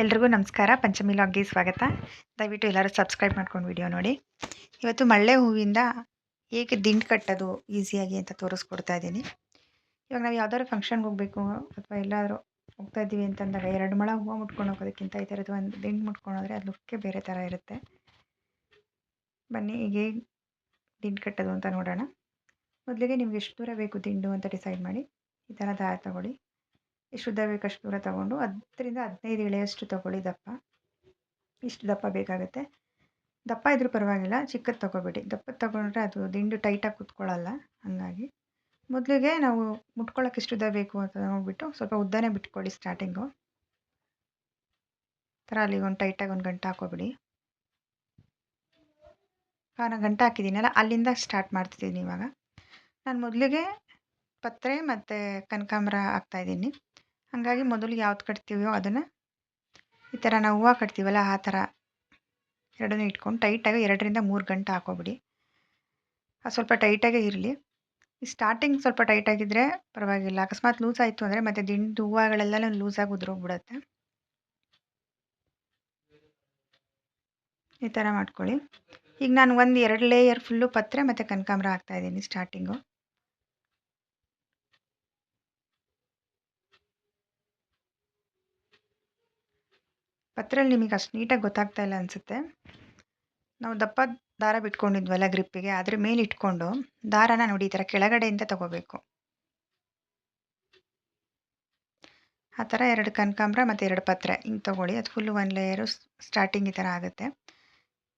ನಮಸ್ಕಾರ. ಪಂಚಮಿ ಲಾಗ್ಗೆ ಸ್ವಾಗತ. ದಯವಿಟ್ಟು ಎಲ್ಲರೂ ಸಬ್ಸ್ಕ್ರೈಬ್ ಮಾಡ್ಕೊಂಡು ವಿಡಿಯೋ ನೋಡಿ. ಇವತ್ತು ಮಳ್ಳೆ ಹೂವಿಂದ ಹೇಗೆ ದಿಂಡು ಕಟ್ಟೋದು ಈಸಿಯಾಗಿ ಅಂತ ತೋರಿಸ್ಕೊಡ್ತಾ ಇದ್ದೀನಿ. ಇವಾಗ ನಾವು ಯಾವ್ದಾದ್ರು ಫಂಕ್ಷನ್ಗೆ ಹೋಗಬೇಕು ಅಥವಾ ಎಲ್ಲಾದರೂ ಹೋಗ್ತಾ ಇದ್ದೀವಿ ಅಂತಂದಾಗ ಎರಡು ಮಳ ಹೂವು ಮುಟ್ಕೊಂಡು ಹೋಗೋದಕ್ಕಿಂತ ಈ ಥರದ್ದು ಒಂದು ದಿಂಡು ಮುಟ್ಕೊಂಡು ಹೋದರೆ ಅದು ಲುಕ್ಕೇ ಬೇರೆ ಥರ ಇರುತ್ತೆ. ಬನ್ನಿ ಹೇಗೆ ದಿಂಡು ಕಟ್ಟೋದು ಅಂತ ನೋಡೋಣ. ಮೊದಲಿಗೆ ನಿಮ್ಗೆ ಎಷ್ಟು ದೂರ ಬೇಕು ದಿಂಡು ಅಂತ ಡಿಸೈಡ್ ಮಾಡಿ. ಈ ಥರ ದಾರ ತಗೊಳ್ಳಿ. ಎಷ್ಟು ಉದ್ದ ಬೇಕು ಅಷ್ಟು ದೂರ ತಗೊಂಡು ಹತ್ತರಿಂದ ಹದಿನೈದು ಎಳೆಯಷ್ಟು ತಗೊಳ್ಳಿ ದಪ್ಪ. ಇಷ್ಟು ದಪ್ಪ ಬೇಕಾಗುತ್ತೆ. ದಪ್ಪ ಇದ್ರೂ ಪರವಾಗಿಲ್ಲ, ಚಿಕ್ಕದು ತೊಗೋಬೇಡಿ. ದಪ್ಪ ತೊಗೊಂಡ್ರೆ ಅದು ದಿಂಡು ಟೈಟಾಗಿ ಕುತ್ಕೊಳ್ಳಲ್ಲ ಹಾಗಾಗಿ. ಮೊದಲಿಗೆ ನಾವು ಮುಟ್ಕೊಳ್ಳೋಕೆ ಎಷ್ಟು ಉದ್ದ ಬೇಕು ಅಂತ ನೋಡಿಬಿಟ್ಟು ಸ್ವಲ್ಪ ಉದ್ದನೇ ಬಿಟ್ಕೊಳ್ಳಿ ಸ್ಟಾರ್ಟಿಂಗು ಥರ ಅಲ್ಲಿಗೆ ಒಂದು ಟೈಟಾಗಿ ಒಂದು ಗಂಟೆ ಹಾಕೋಬಿಡಿ. ನಾನು ಗಂಟೆ ಹಾಕಿದ್ದೀನಲ್ಲ ಅಲ್ಲಿಂದ ಸ್ಟಾರ್ಟ್ ಮಾಡ್ತಿದ್ದೀನಿ ಇವಾಗ. ನಾನು ಮೊದಲಿಗೆ ಪತ್ರೆ ಮತ್ತು ಕನಕಾಂಬರ ಹಾಕ್ತಾಯಿದ್ದೀನಿ ಹಾಗಾಗಿ ಮೊದಲು ಯಾವ್ದು ಕಟ್ತೀವೋ ಅದನ್ನು ಈ ಥರ ನಾವು ಹೂವು ಕಟ್ತೀವಲ್ಲ ಆ ಥರ ಎರಡನ್ನೂ ಇಟ್ಕೊಂಡು ಟೈಟಾಗಿ ಎರಡರಿಂದ ಮೂರು ಗಂಟೆ ಹಾಕೋಬಿಡಿ. ಅದು ಸ್ವಲ್ಪ ಟೈಟಾಗೇ ಇರಲಿ. ಈ ಸ್ಟಾರ್ಟಿಂಗ್ ಸ್ವಲ್ಪ ಟೈಟಾಗಿದ್ದರೆ ಪರವಾಗಿಲ್ಲ. ಅಕಸ್ಮಾತ್ ಲೂಸ್ ಆಯಿತು ಅಂದರೆ ಮತ್ತೆ ದಿಂಡು ಹೂವುಗಳೆಲ್ಲ ಲೂಸಾಗಿ ಉದುರೋಗ್ಬಿಡುತ್ತೆ. ಈ ಥರ ಮಾಡ್ಕೊಳ್ಳಿ. ಈಗ ನಾನು ಒಂದು ಎರಡು ಲೇಯರ್ ಫುಲ್ಲು ಪತ್ರೆ ಮತ್ತು ಕನಕಾಂಬರ ಹಾಕ್ತಾಯಿದ್ದೀನಿ ಸ್ಟಾರ್ಟಿಂಗು ಪತ್ರಲ್ಲಿ ನಿಮಗೆ ಅಷ್ಟು ನೀಟಾಗಿ ಗೊತ್ತಾಗ್ತಾ ಇಲ್ಲ ಅನಿಸುತ್ತೆ. ನಾವು ದಪ್ಪ ದಾರ ಬಿಟ್ಕೊಂಡಿದ್ವಲ್ಲ ಗ್ರಿಪ್ಪಿಗೆ ಅದ್ರ ಮೇಲೆ ಇಟ್ಕೊಂಡು ದಾರನ ನೋಡಿ ಈ ಥರ ಕೆಳಗಡೆಯಿಂದ ತಗೋಬೇಕು. ಆ ಥರ ಎರಡು ಕನಕಾಂಬ್ರ ಮತ್ತು ಎರಡು ಪತ್ರೆ ಹಿಂಗೆ ತೊಗೊಳ್ಳಿ. ಅದು ಫುಲ್ಲು ಒನ್ ಲೇಯರು ಸ್ಟಾರ್ಟಿಂಗ್ ಈ ಥರ ಆಗುತ್ತೆ.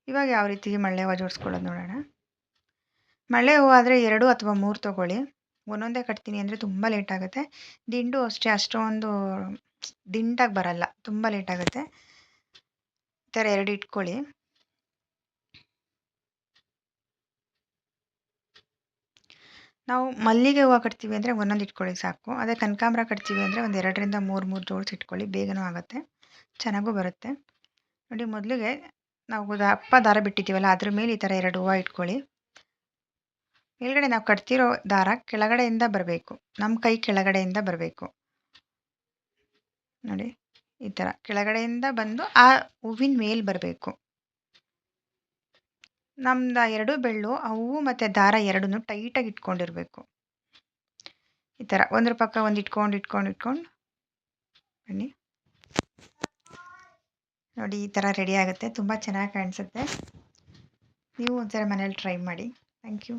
ಇವಾಗ ಯಾವ ರೀತಿ ಮಳ್ಳೆ ಹೂವು ಜೋಡಿಸ್ಕೊಳ್ಳೋದು ನೋಡೋಣ. ಮಳ್ಳೆ ಹೂವು ಆದರೆ ಎರಡು ಅಥವಾ ಮೂರು ತೊಗೊಳ್ಳಿ. ಒಂದೊಂದೇ ಕಟ್ತೀನಿ ಅಂದರೆ ತುಂಬ ಲೇಟ್ ಆಗುತ್ತೆ. ದಿಂಡು ಅಷ್ಟೇ ಅಷ್ಟೊಂದು, ದಿಂಡಾಗಿ ಬರಲ್ಲ, ತುಂಬ ಲೇಟ್ ಆಗುತ್ತೆ. ಥರ ಎರಡು ಇಟ್ಕೊಳ್ಳಿ. ನಾವು ಮಲ್ಲಿಗೆ ಹೂವು ಕಟ್ತೀವಿ ಅಂದರೆ ಒಂದೊಂದು ಇಟ್ಕೊಳ್ಳಿ ಸಾಕು. ಅದೇ ಕನಕಾಂಬ್ರ ಕಟ್ತೀವಿ ಅಂದರೆ ಒಂದು ಎರಡರಿಂದ ಮೂರು ಮೂರು ಜೋಡಿಸಿ ಇಟ್ಕೊಳ್ಳಿ, ಬೇಗನೂ ಆಗುತ್ತೆ, ಚೆನ್ನಾಗೂ ಬರುತ್ತೆ. ನೋಡಿ ಮೊದಲಿಗೆ ನಾವು ದಪ್ಪ ದಾರ ಬಿಟ್ಟಿದ್ದೀವಲ್ಲ, ಅದ್ರ ಮೇಲೆ ಈ ಥರ ಎರಡು ಹೂವು ಇಟ್ಕೊಳ್ಳಿ. ಮೇಲ್ಗಡೆ ನಾವು ಕಟ್ತಿರೋ ದಾರ ಕೆಳಗಡೆಯಿಂದ ಬರಬೇಕು. ನಮ್ಮ ಕೈ ಕೆಳಗಡೆಯಿಂದ ಬರಬೇಕು. ನೋಡಿ. ಈ ಥರ ಕೆಳಗಡೆಯಿಂದ ಬಂದು ಆ ಹೂವಿನ ಮೇಲೆ ಬರಬೇಕು. ನಮ್ದು ಎರಡು ಬೆಳ್ಳು, ಆ ಹೂವು ಮತ್ತು ದಾರ ಎರಡನ್ನೂ ಟೈಟಾಗಿ ಇಟ್ಕೊಂಡಿರಬೇಕು. ಈ ಥರ ಒಂದ್ರ ಪಕ್ಕ ಒಂದು ಇಟ್ಕೊಂಡು ಇಟ್ಕೊಂಡು ಇಟ್ಕೊಂಡು. ಬನ್ನಿ. ನೋಡಿ ಈ ಥರ ರೆಡಿ ಆಗುತ್ತೆ. ತುಂಬ ಚೆನ್ನಾಗಿ ಕಾಣಿಸುತ್ತೆ. ನೀವು ಒಂದ್ಸಲ ಮನೇಲಿ ಟ್ರೈ ಮಾಡಿ. Thank you.